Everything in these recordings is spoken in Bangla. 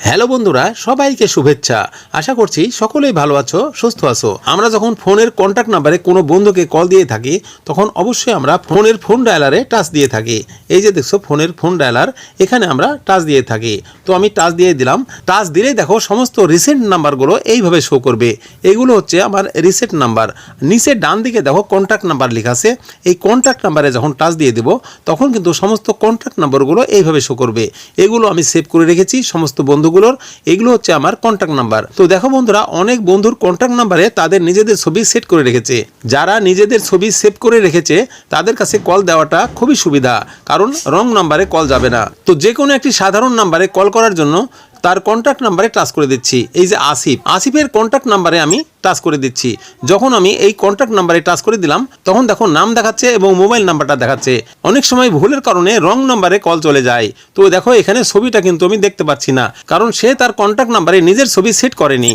হ্যালো বন্ধুরা, সবাইকে শুভেচ্ছা। আশা করছি সকলেই ভালো আছো, সুস্থ আছো। আমরা যখন ফোনের কন্ট্যাক্ট নাম্বারে কোনো বন্ধুকে কল দিয়ে থাকি, তখন অবশ্যই আমরা ফোনের ফোন ডায়ালারে টাচ দিয়ে থাকি। এই যে দেখছ, ফোনের ফোন ডায়ালার এখানে আমরা টাচ দিয়ে থাকি। তো আমি টাচ দিয়ে দিলাম। টাচ দিলেই দেখো, সমস্ত রিসেন্ট নাম্বারগুলো এইভাবে শো করবে। এগুলো হচ্ছে আমার রিসেন্ট নাম্বার নিচে ডান দিকে দেখো কন্ট্যাক্ট নাম্বার লেখা আছে। এই কন্ট্যাক্ট নাম্বারে যখন টাচ দিয়ে দেবো, তখন কিন্তু সমস্ত কন্ট্যাক্ট নাম্বারগুলো এইভাবে শো করবে। এগুলো আমি সেভ করে রেখেছি, সমস্ত বন্ধুগুলোর, এগুলো হচ্ছে আমার কন্ট্যাক্ট নাম্বার তো দেখো বন্ধুরা, অনেক বন্ধুর কন্ট্যাক্ট নাম্বারে তাদের নিজেদের ছবি সেট করে রেখেছে। যারা নিজেদের ছবি সেভ করে রেখেছে, তাদের কাছে কল দেওয়াটা খুবই সুবিধা, কারণ রং নাম্বারে কল যাবে না। তো যে কোনো একটি সাধারণ নাম্বারে কল করার জন্য তার কন্ট্যাক্ট নাম্বারে টাচ করে দিচ্ছি। এই যে আসিফ, আসিফের কন্ট্যাক্ট নাম্বারে আমি টাচ করে দিচ্ছি। যখন আমি এই কন্ট্যাক্ট নাম্বারে টাচ করে দিলাম, তখন দেখো নাম দেখাচ্ছে এবং মোবাইল নাম্বারটা দেখাচ্ছে। অনেক সময় ভুলের কারণে রং নাম্বারে কল চলে যায়। তো দেখো এখানে ছবিটা কিন্তু আমি দেখতে পাচ্ছি না, কারণ সে তার কন্ট্যাক্ট নাম্বারে নিজের ছবি সেট করেনি।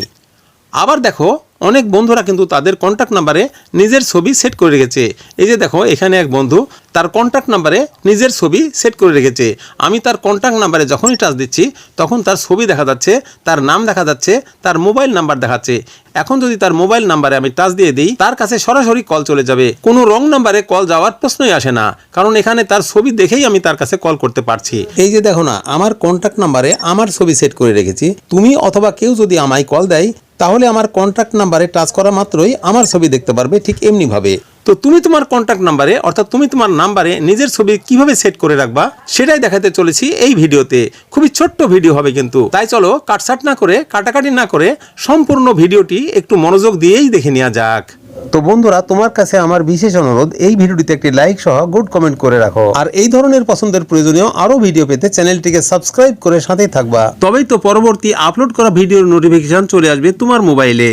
আবার দেখো অনেক বন্ধুরা কিন্তু তাদের কন্ট্যাক্ট নাম্বারে নিজের ছবি সেট করে রেখেছে। এই যে দেখো, এখানে এক বন্ধু তার কন্ট্যাক্ট নাম্বারে নিজের ছবি সেট করে রেখেছে। আমি তার কন্ট্যাক্ট নাম্বারে যখনই টাচ দিচ্ছি, তখন তার ছবি দেখা যাচ্ছে, তার নাম দেখা যাচ্ছে, তার মোবাইল নাম্বার দেখাচ্ছে। এখন যদি তার মোবাইল নাম্বারে আমি টাচ দিয়ে দিই, তার কাছে সরাসরি কল চলে যাবে। কোনো রং নাম্বারে কল যাওয়ার প্রশ্নই আসে না, কারণ এখানে তার ছবি দেখেই আমি তার কাছে কল করতে পারছি। এই যে দেখো না, আমার কন্ট্যাক্ট নাম্বারে আমার ছবি সেট করে রেখেছি। তুমি অথবা কেউ যদি আমায় কল দেয় তাহলে আমার কন্ট্যাক্ট নাম্বারে টাচ করা মাত্রই আমার ছবি দেখতে পারবে ঠিক এমনিভাবে। তো তুমি তোমার কন্ট্যাক্ট নাম্বারে অর্থাৎ তুমি তোমার নাম্বারে নিজের ছবি কীভাবে সেট করে রাখবা, সেটাই দেখাতে চলেছি এই ভিডিওতে। খুবই ছোট্ট ভিডিও হবে কিন্তু। তাই চলো কাটসাট না করে, কাটাকাটি না করে সম্পূর্ণ ভিডিওটি একটু মনোযোগ দিয়েই দেখে নেওয়া যাক। তো বন্ধুরা, তোমার কাছে আমার বিশেষ অনুরোধ, এই ভিডিওটিতে একটি লাইক সহ গুড কমেন্ট করে রাখো। আর এই ধরনের পছন্দের প্রয়োজনীয় আরও ভিডিও পেতে চ্যানেলটিকে সাবস্ক্রাইব করে সাথেই থাকবা। তবেই তো পরবর্তী আপলোড করা ভিডিওর নোটিফিকেশন চলে আসবে তোমার মোবাইলে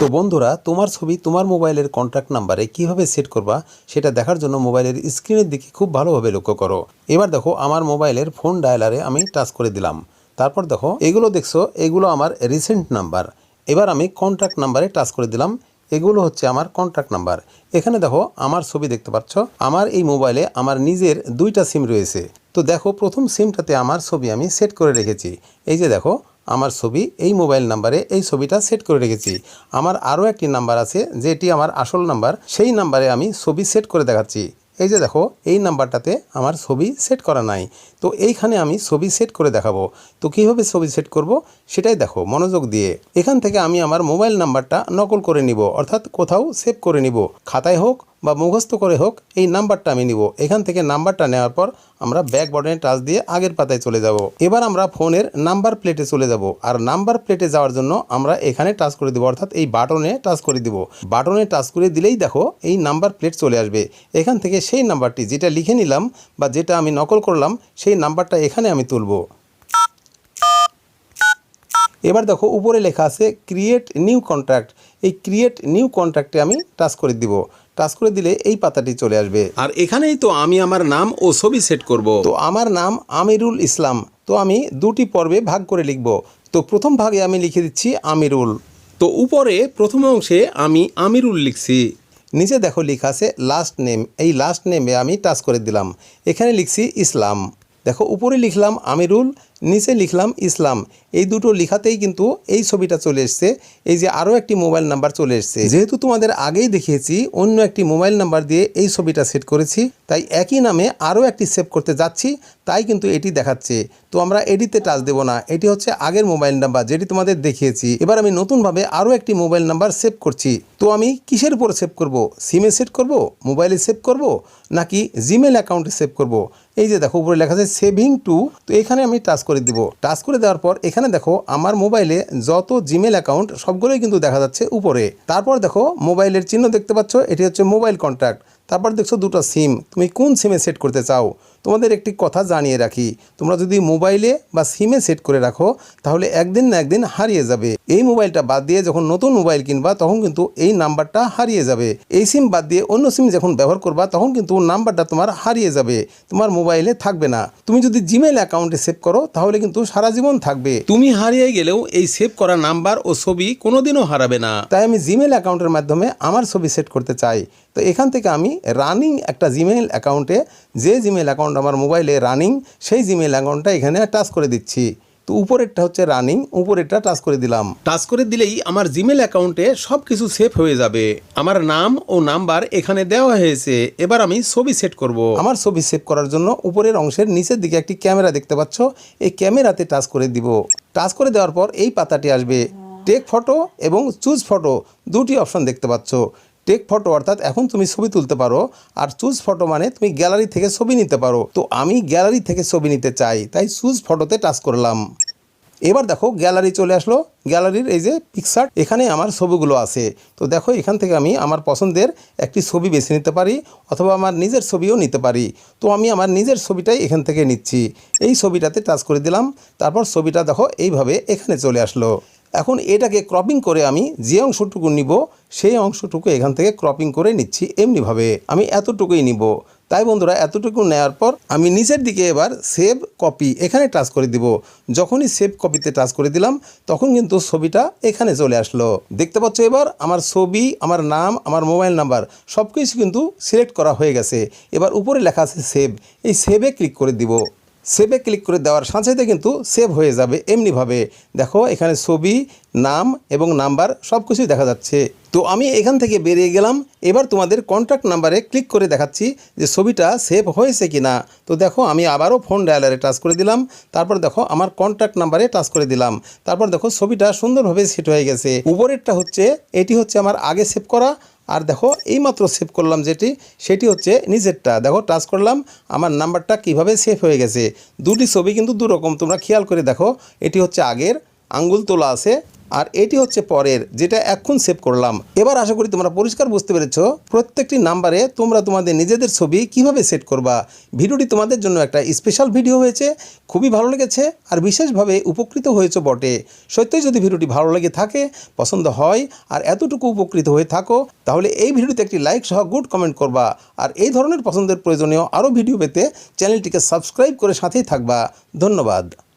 তো বন্ধুরা, তোমার ছবি তোমার মোবাইলের কন্ট্যাক্ট নাম্বারে কীভাবে সেট করবা, সেটা দেখার জন্য মোবাইলের স্ক্রিনের দিকে খুব ভালোভাবে লক্ষ্য করো। এবার দেখো, আমার মোবাইলের ফোন ডায়ালারে আমি টাচ করে দিলাম। তারপর দেখো, এগুলো দেখছ, এগুলো আমার রিসেন্ট নাম্বার এবার আমি কন্ট্যাক্ট নাম্বারে টাচ করে দিলাম। এগুলো হচ্ছে আমার কন্ট্যাক্ট নাম্বার এখানে দেখো, আমার ছবি দেখতে পাচ্ছ। আমার এই মোবাইলে আমার নিজের দুইটা সিম রয়েছে। তো দেখো, প্রথম সিমটাতে আমার ছবি আমি সেট করে রেখেছি। এই যে দেখো, আমার ছবি এই মোবাইল নাম্বারে এই ছবিটা সেট করে রেখেছি। আমার আরও একটি নাম্বার আছে, যেটি আমার আসল নাম্বার সেই নাম্বারে আমি ছবি সেট করে দেখাচ্ছি। এই যে দেখো, এই নাম্বারটাতে আমার ছবি সেট করা নাই। তো এইখানে আমি ছবি সেট করে দেখাবো। তো কীভাবে ছবি সেট করব? সেটাই দেখো, মনোযোগ দিয়ে। এখান থেকে আমি আমার মোবাইল নাম্বারটা নকল করে নিব, অর্থাৎ কোথাও সেভ করে নিব। খাতায় হোক বা মুখস্থ করে হোক, এই নাম্বারটা আমি নিব। এখান থেকে নাম্বারটা নেওয়ার পর আমরা ব্যাক বটনে টাচ দিয়ে আগের পাতায় চলে যাব। এবার আমরা ফোনের নাম্বার প্লেটে চলে যাব। আর নাম্বার প্লেটে যাওয়ার জন্য আমরা এখানে টাচ করে দিব, অর্থাৎ এই বাটনে টাচ করে দিব। বাটনে টাচ করে দিলেই দেখো এই নাম্বার প্লেট চলে আসবে। এখান থেকে সেই নাম্বারটি যেটা লিখে নিলাম বা যেটা আমি নকল করলাম, সেই নাম্বারটা এখানে আমি তুলবো। এবার দেখো উপরে লেখা আছে, ক্রিয়েট নিউ কন্ট্রাক্ট। এই ক্রিয়েট নিউ কন্ট্রাক্টে আমি টাচ করে দিব। টাচ করে দিলে এই পাতাটি চলে আসবে। আর এখানেই তো আমি আমার নাম ও ছবি সেট করব। তো আমার নাম আমিরুল ইসলাম। তো আমি দুটি পর্বে ভাগ করে লিখব। তো প্রথম ভাগে আমি লিখে দিচ্ছি আমিরুল। তো উপরে প্রথম অংশে আমি আমিরুল লিখছি। নিচে দেখো লিখা আছে লাস্ট নেম এই লাস্ট নেমে আমি টাচ করে দিলাম। এখানে লিখছি ইসলাম। দেখো, উপরে লিখলাম আমিরুল, নিচে লিখলাম ইসলাম। এই দুটো লেখাতেই কিন্তু এই ছবিটা চলে এসছে। এই যে আরও একটি মোবাইল নাম্বার চলে এসছে। যেহেতু তোমাদের আগেই দেখিয়েছি, অন্য একটি মোবাইল নাম্বার দিয়ে এই ছবিটা সেট করেছি, তাই একই নামে আরও একটি সেভ করতে যাচ্ছি, তাই কিন্তু এটি দেখাচ্ছে। তো আমরা এডিতে টাচ দেবো না, এটি হচ্ছে আগের মোবাইল নাম্বার যেটি তোমাদের দেখিয়েছি। এবার আমি নতুনভাবে আরও একটি মোবাইল নাম্বার সেভ করছি। তো আমি কিসের উপর সেভ করব? সিমে সেট করব? মোবাইলে সেভ করব? নাকি জিমেল অ্যাকাউন্টে সেভ করব? এই যে দেখো, উপরে লেখা আছে সেভিং টু তো এখানে আমি টাচ করে দিব। টাচ করে দেওয়ার পর এখানে দেখো, আমার মোবাইলে যত জিমেল অ্যাকাউন্ট সবগুলোই কিন্তু দেখা যাচ্ছে উপরে। তারপর দেখো মোবাইলের চিহ্ন দেখতে পাচ্ছ, এটি হচ্ছে মোবাইল কন্ট্যাক্ট তারপর দেখছ দুটো সিম তুমি কোন সিমে সেট করতে চাও? তোমাদের একটি কথা জানিয়ে রাখি। তোমরা যদি মোবাইলে বা সিমে সেট করে রাখো, তাহলে একদিন না একদিন হারিয়ে যাবে। এই মোবাইলটা বাদ দিয়ে যখন নতুন মোবাইল কিনবা, তখন কিন্তু এই নাম্বারটা হারিয়ে যাবে। এই সিম বাদ দিয়ে অন্য সিম যখন ব্যবহার করবা, তখন কিন্তু নাম্বারটা তোমার হারিয়ে যাবে। তোমার মোবাইলে থাকবে না। তুমি যদি জিমেল অ্যাকাউন্টে সেভ করো, তাহলে কিন্তু সারা জীবন থাকবে। তুমি হারিয়ে গেলেও এই সেভ করা নাম্বার ও ছবি কোনোদিনও হারাবে না। তাই আমি জিমেল অ্যাকাউন্টের মাধ্যমে আমার ছবি সেট করতে চাই। তো এখান থেকে আমি রানিং একটা জিমেল অ্যাকাউন্টে যে জিমেল অ্যাকাউন্ট আমার মোবাইলে রানিং সেই জিমেল অ্যাকাউন্টটা এখানে টাচ করে দিচ্ছি। তো উপরেরটা হচ্ছে রানিং উপরেরটা টাচ করে দিলাম। টাচ করে দিলেই আমার জিমেল অ্যাকাউন্টে সব কিছু সেভ হয়ে যাবে। আমার নাম ও নাম্বার এখানে দেওয়া হয়েছে। এবার আমি ছবি সেট করব। আমার ছবি সেভ করার জন্য উপরের অংশের নিচের দিকে একটি ক্যামেরা দেখতে পাচ্ছ। এই ক্যামেরাতে টাচ করে দিব। টাচ করে দেওয়ার পর এই পাতাটি আসবে। টেক ফটো এবং চুজ ফটো দুটি অপশন দেখতে পাচ্ছ। টেক ফটো অর্থাৎ এখন তুমি ছবি তুলতে পারো, আর চুজ ফটো মানে তুমি গ্যালারি থেকে ছবি নিতে পারো। তো আমি গ্যালারি থেকে ছবি নিতে চাই, তাই চুজ ফটোতে টাচ করলাম। এবার দেখো গ্যালারি চলে আসলো। গ্যালারির এই যে পিকচার এখানে আমার ছবিগুলো আছে। তো দেখো, এখান থেকে আমি আমার পছন্দের একটি ছবি বেছে নিতে পারি, অথবা আমার নিজের ছবিও নিতে পারি। তো আমি আমার নিজের ছবিটাই এখান থেকে নিচ্ছি। এই ছবিটাতে টাচ করে দিলাম। তারপর ছবিটা দেখো, এইভাবে এখানে চলে আসলো। এখন এটাকে ক্রপিং করে আমি যে অংশটুকু নিব, সেই অংশটুকু এখান থেকে ক্রপিং করে নিচ্ছি এমনিভাবে। আমি এতটুকুই নিব। তাই বন্ধুরা, এতটুকু নেওয়ার পর আমি নিচের দিকে এবার সেভ কপি এখানে টাচ করে দিব। যখনই সেভ কপিতে টাচ করে দিলাম, তখন কিন্তু ছবিটা এখানে চলে আসলো। দেখতে পাচ্ছ এবার আমার ছবি, আমার নাম, আমার মোবাইল নাম্বার সব কিছু কিন্তু সিলেক্ট করা হয়ে গেছে। এবার উপরে লেখা আছে সেভ এই সেভে ক্লিক করে দিব। সেভে ক্লিক করে দেওয়ার সাথে সাথে কিন্তু সেভ হয়ে যাবে এমনিভাবে। দেখো, এখানে ছবি, নাম এবং নাম্বার সব কিছুই দেখা যাচ্ছে। তো আমি এখান থেকে বেরিয়ে গেলাম। এবার তোমাদের কন্ট্যাক্ট নাম্বারে ক্লিক করে দেখাচ্ছি যে ছবিটা সেভ হয়েছে কি না তো দেখো, আমি আবারও ফোন ডায়ালারে টাচ করে দিলাম। তারপর দেখো, আমার কন্ট্যাক্ট নাম্বারে টাচ করে দিলাম। তারপর দেখো, ছবিটা সুন্দরভাবে সেট হয়ে গেছে। উপরেরটা হচ্ছে, এটি হচ্ছে আমার আগে সেভ করা। আর দেখো, এইমাত্র সেভ করলাম যেটি, সেটি হচ্ছে নিজেরটা। দেখো টাচ করলাম, আমার নাম্বারটা কীভাবে সেভ হয়ে গেছে? দুটি ছবি কিন্তু দুরকম, তোমরা খেয়াল করে দেখো, এটি হচ্ছে আগের, আঙ্গুল তোলা আছে আর এটি হচ্ছে পরের, যেটা এখন সেভ করলাম। এবার আশা করি তোমরা পরিষ্কার বুঝতে পেরেছ, প্রত্যেকটি নাম্বারে তোমরা তোমাদের নিজেদের ছবি কীভাবে সেট করবা। ভিডিওটি তোমাদের জন্য একটা স্পেশাল ভিডিও হয়েছে, খুবই ভালো লেগেছে আর বিশেষভাবে উপকৃত হয়েছে বটে। সত্যিই যদি ভিডিওটি ভালো লেগে থাকে, পছন্দ হয় আর এতটুকু উপকৃত হয়ে থাকো, তাহলে এই ভিডিওতে একটি লাইক সহ গুড কমেন্ট করবা। আর এই ধরনের পছন্দের প্রয়োজনীয় আরও ভিডিও পেতে চ্যানেলটিকে সাবস্ক্রাইব করে সাথেই থাকবা। ধন্যবাদ।